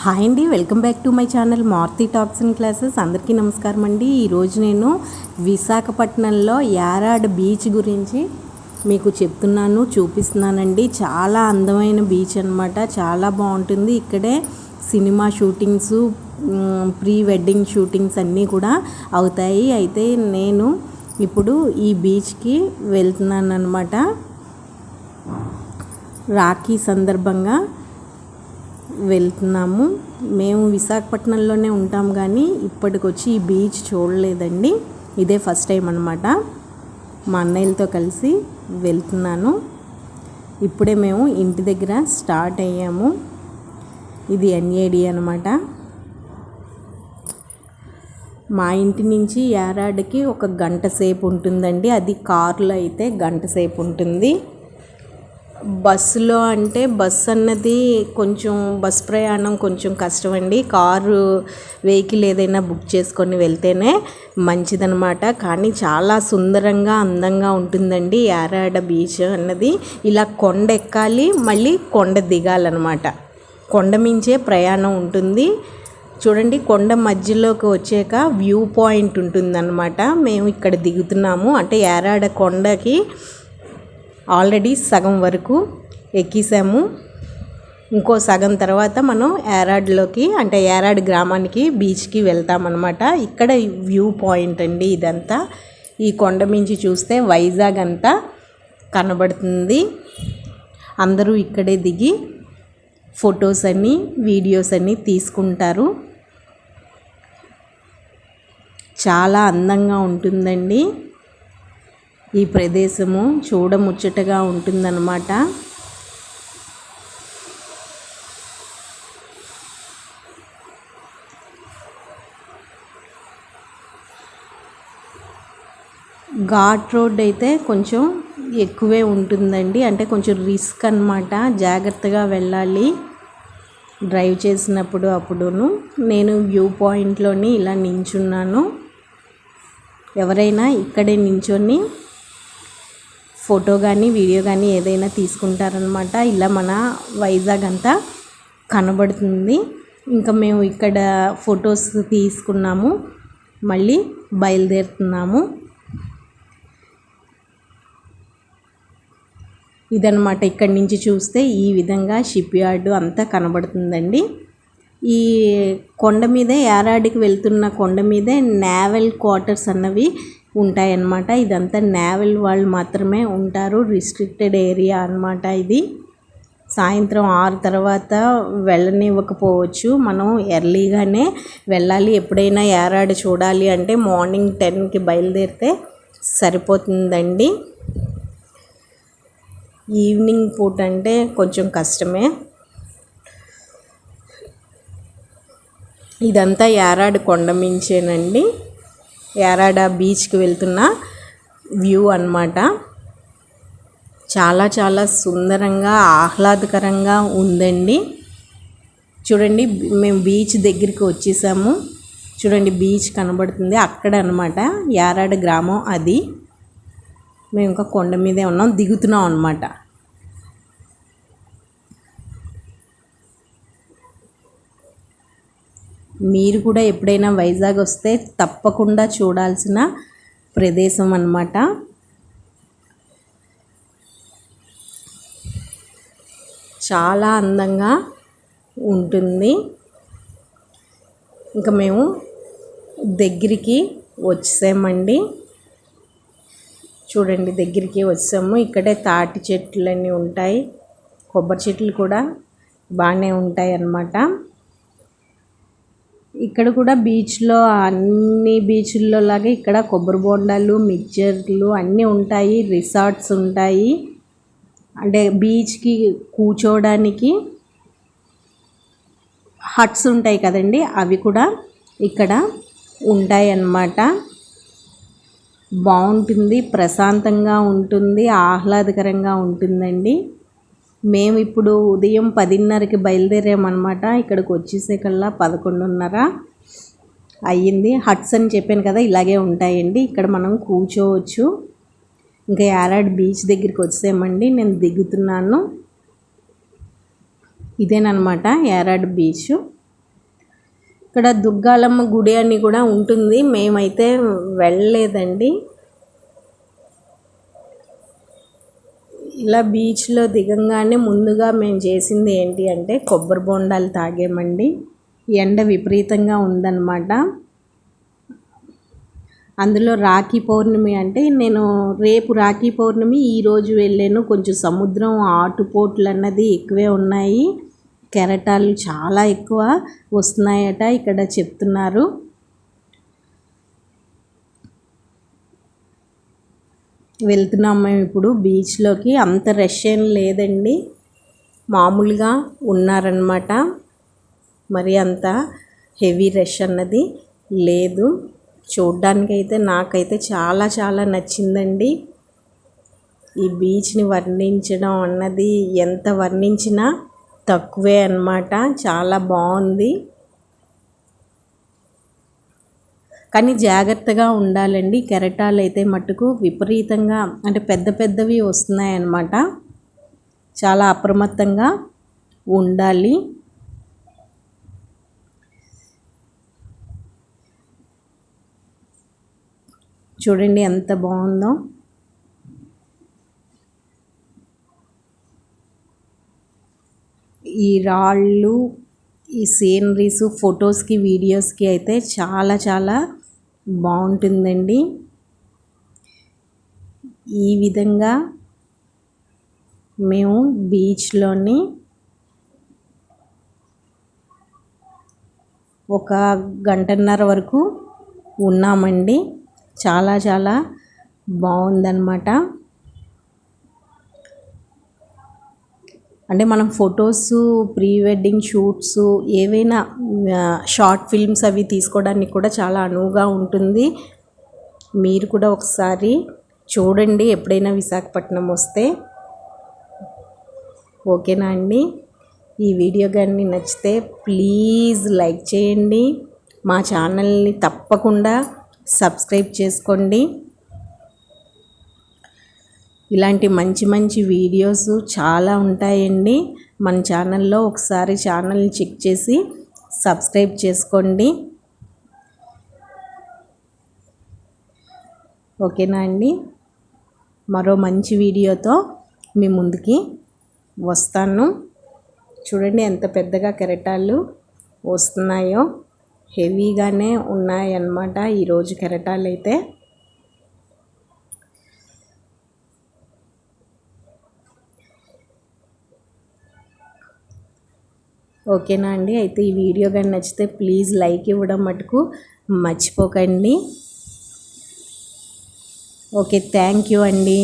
Hi అండి welcome back to my channel Maruti talks and classes. అందరికీ నమస్కారం అండి. ఈరోజు నేను విశాఖపట్నంలో యారాడ్ బీచ్ గురించి మీకు చెప్తున్నాను చూపిస్తున్నానండి. చాలా అందమైన బీచ్ అనమాట చాలా బాగుంటుంది. ఇక్కడే cinema shootings pre wedding shootings అన్నీ కూడా అవుతాయి. అయితే నేను ఇప్పుడు ఈ బీచ్కి వెళ్తున్నాను అనమాట రాఖీ సందర్భంగా వెళ్తున్నాము. మేము విశాఖపట్నంలోనే ఉంటాం కానీ ఇప్పటికొచ్చి ఈ బీచ్ చూడలేదండి. ఇదే ఫస్ట్ టైం అనమాట మా అన్నయ్యలతో కలిసి వెళ్తున్నాను. ఇప్పుడే మేము ఇంటి దగ్గర స్టార్ట్ అయ్యాము. ఇది ఎన్ఏడి అనమాట మా ఇంటి నుంచి యారాడ్కి ఒక గంట సేపు ఉంటుందండి. అది కారులో అయితే గంట సేపు ఉంటుంది. బస్సులో అంటే బస్ అన్నది కొంచెం బస్ ప్రయాణం కొంచెం కష్టం అండి కారు వెహికల్ ఏదైనా బుక్ చేసుకొని వెళ్తేనే మంచిదనమాట కానీ చాలా సుందరంగా అందంగా ఉంటుందండి యారాడ బీచ్ అన్నది. ఇలా కొండ ఎక్కాలి మళ్ళీ కొండ దిగాలన్నమాట. కొండ మించే ప్రయాణం ఉంటుంది. చూడండి కొండ మధ్యలోకి వచ్చాక వ్యూ పాయింట్ ఉంటుందన్నమాట. మేము ఇక్కడ దిగుతున్నాము. అంటే యారాడ కొండకి ఆల్రెడీ సగం వరకు ఎక్కేసాము. ఇంకో సగం తర్వాత మనం ఏరాడ్లోకి అంటే ఏరాడ్ గ్రామానికి బీచ్కి వెళ్తామన్నమాట. ఇక్కడ వ్యూ పాయింట్ అండి ఇదంతా. ఈ కొండ మించి చూస్తే వైజాగ్ అంతా కనబడుతుంది. అందరూ ఇక్కడే దిగి ఫొటోస్ అన్నీ వీడియోస్ అన్నీ తీసుకుంటారు. చాలా అందంగా ఉంటుందండి. ఈ ప్రదేశము చూడముచ్చటగా ఉంటుందన్నమాట. ఘాట్ రోడ్ అయితే కొంచెం ఎక్కువే ఉంటుందండి. అంటే కొంచెం రిస్క్ అనమాట జాగ్రత్తగా వెళ్ళాలి. డ్రైవ్ చేసినప్పుడు అప్పుడును. నేను వ్యూ పాయింట్లోని ఇలా నించున్నాను. ఎవరైనా ఇక్కడే నించొని ఫోటో కానీ వీడియో కానీ ఏదైనా తీసుకుంటారనమాట ఇలా మన వైజాగ్ అంతా కనబడుతుంది. ఇంకా మేము ఇక్కడ ఫొటోస్ తీసుకున్నాము. మళ్ళీ బయలుదేరుతున్నాము. ఇదనమాట ఇక్కడి నుంచి చూస్తే ఈ విధంగా షిప్ యార్డు అంతా కనబడుతుందండి. ఈ కొండ మీదే యారాడికి వెళ్తున్న కొండ మీదే నేవల్ క్వార్టర్స్ అన్నవి ఉంటాయన్నమాట. ఇదంతా నేవల్ వాళ్ళు మాత్రమే ఉంటారు. రిస్ట్రిక్టెడ్ ఏరియా అనమాట ఇది. సాయంత్రం ఆరు తర్వాత వెళ్ళనివ్వకపోవచ్చు. మనం ఎర్లీగానే వెళ్ళాలి. ఎప్పుడైనా ఏరాడు చూడాలి అంటే మార్నింగ్ టెన్కి బయలుదేరితే సరిపోతుందండి. ఈవినింగ్ పూట అంటే కొంచెం కష్టమే. ఇదంతా యారాడు కొండ మించేనండి. యారాడ బీచ్కి వెళ్తున్న వ్యూ అనమాట చాలా చాలా సుందరంగా ఆహ్లాదకరంగా ఉందండి. చూడండి మేము బీచ్ దగ్గరికి వచ్చేసాము. చూడండి బీచ్ కనబడుతుంది అక్కడ అనమాట యారాడ గ్రామం అది. మేము ఇంకా కొండ మీదే ఉన్నాం దిగుతున్నాం అనమాట మీరు కూడా ఎప్పుడైనా వైజాగ్ వస్తే తప్పకుండా చూడాల్సిన ప్రదేశం అన్నమాట. చాలా అందంగా ఉంటుంది. ఇంకా మేము దగ్గరికి వచ్చామండి చూడండి దగ్గరికి వచ్చాము ఇక్కడే తాటి చెట్లన్నీ ఉంటాయి. కొబ్బరి చెట్లు కూడా బాగానే ఉంటాయి అన్నమాట. ఇక్కడ కూడా బీచ్లో అన్ని బీచ్ల్లో లాగే ఇక్కడ కొబ్బరి బొండాలు మిక్చర్లు అన్నీ ఉంటాయి రిసార్ట్స్ ఉంటాయి. అంటే బీచ్కి కూర్చోవడానికి హట్స్ ఉంటాయి కదండి అవి కూడా ఇక్కడ ఉంటాయి అన్నమాట. బాగుంటుంది ప్రశాంతంగా ఉంటుంది ఆహ్లాదకరంగా ఉంటుందండి. మేము ఇప్పుడు ఉదయం పదిన్నరకి బయలుదేరామన్నమాట. ఇక్కడికి వచ్చేసేకల్లా పదకొండున్నర అయ్యింది. హట్స్ అని చెప్పాను కదా ఇలాగే ఉంటాయండి. ఇక్కడ మనం కూర్చోవచ్చు. ఇంకా యారాడ్ బీచ్ దగ్గరికి వచ్చేసామండి. నేను దిగుతున్నాను. ఇదేనమాట యారాడ్ బీచ్. ఇక్కడ దుర్గాలమ్మ గుడి అని కూడా ఉంటుంది. మేమైతే వెళ్ళలేదండి. ఇలా బీచ్లో దిగంగానే ముందుగా మేము చేసింది ఏంటి అంటే కొబ్బరి బొండాలు తాగామండి. ఎండ విపరీతంగా ఉందన్నమాట. అందులో రాఖీ పౌర్ణమి అంటే నేను రేపు రాఖీ పౌర్ణమి ఈరోజు వెళ్ళాను. కొంచెం సముద్రం ఆటుపోట్లు అన్నది ఎక్కువే ఉన్నాయి. కెరటాలు చాలా ఎక్కువ వస్తున్నాయట ఇక్కడ చెప్తున్నారు. వెళ్తున్నాం మేము ఇప్పుడు బీచ్లోకి. అంత రష్ ఏం లేదండి. మామూలుగా ఉన్నారనమాట మరి అంత హెవీ రష్ అన్నది లేదు. చూడ్డానికైతే నాకైతే చాలా చాలా నచ్చిందండి. ఈ బీచ్ని వర్ణించడం అన్నది ఎంత వర్ణించినా తక్కువే అన్నమాట. చాలా బాగుంది. కానీ జాగ్రత్తగా ఉండాలండి. కెరటాలు అయితే మట్టుకు విపరీతంగా అంటే పెద్ద పెద్దవి వస్తున్నాయి అన్నమాట చాలా అప్రమత్తంగా ఉండాలి. చూడండి ఎంత బాగుందో. ఈ రాళ్ళు ఈ సీనరీస్ ఫొటోస్కి వీడియోస్కి అయితే చాలా చాలా బాగుంటుందండి. ఈ విధంగా మేము బీచ్లోని ఒక గంటన్నర వరకు ఉన్నామండి. చాలా చాలా బాగుందన్నమాట. అంటే మనం ఫొటోస్ ప్రీ వెడ్డింగ్ షూట్స్ ఏవైనా షార్ట్ ఫిల్మ్స్ అవి తీసుకోవడానికి కూడా చాలా అనువుగా ఉంటుంది. మీరు కూడా ఒకసారి చూడండి ఎప్పుడైనా విశాఖపట్నం వస్తే. ఓకేనా అండి? ఈ వీడియో కానీ నచ్చితే ప్లీజ్ లైక్ చేయండి. మా ఛానల్ని తప్పకుండా సబ్స్క్రైబ్ చేసుకోండి. ఇలాంటి మంచి మంచి వీడియోస్ చాలా ఉంటాయండి. మన ఛానల్లో ఒకసారి ఛానల్ని చెక్ చేసి సబ్స్క్రైబ్ చేసుకోండి. ఓకేనా అండి? మరో మంచి వీడియోతో మీ ముందుకి వస్తాను. చూడండి ఎంత పెద్దగా కెరటాలు వస్తున్నాయో. హెవీగానే ఉన్నాయన్నమాట. ఈరోజు కెరటాలు అయితే ఓకేనా అండి? అయితే ఈ వీడియో కానీ నచ్చితే ప్లీజ్ లైక్ ఇవ్వడం మటుకు మర్చిపోకండి. ఓకే థ్యాంక్ యూ అండి.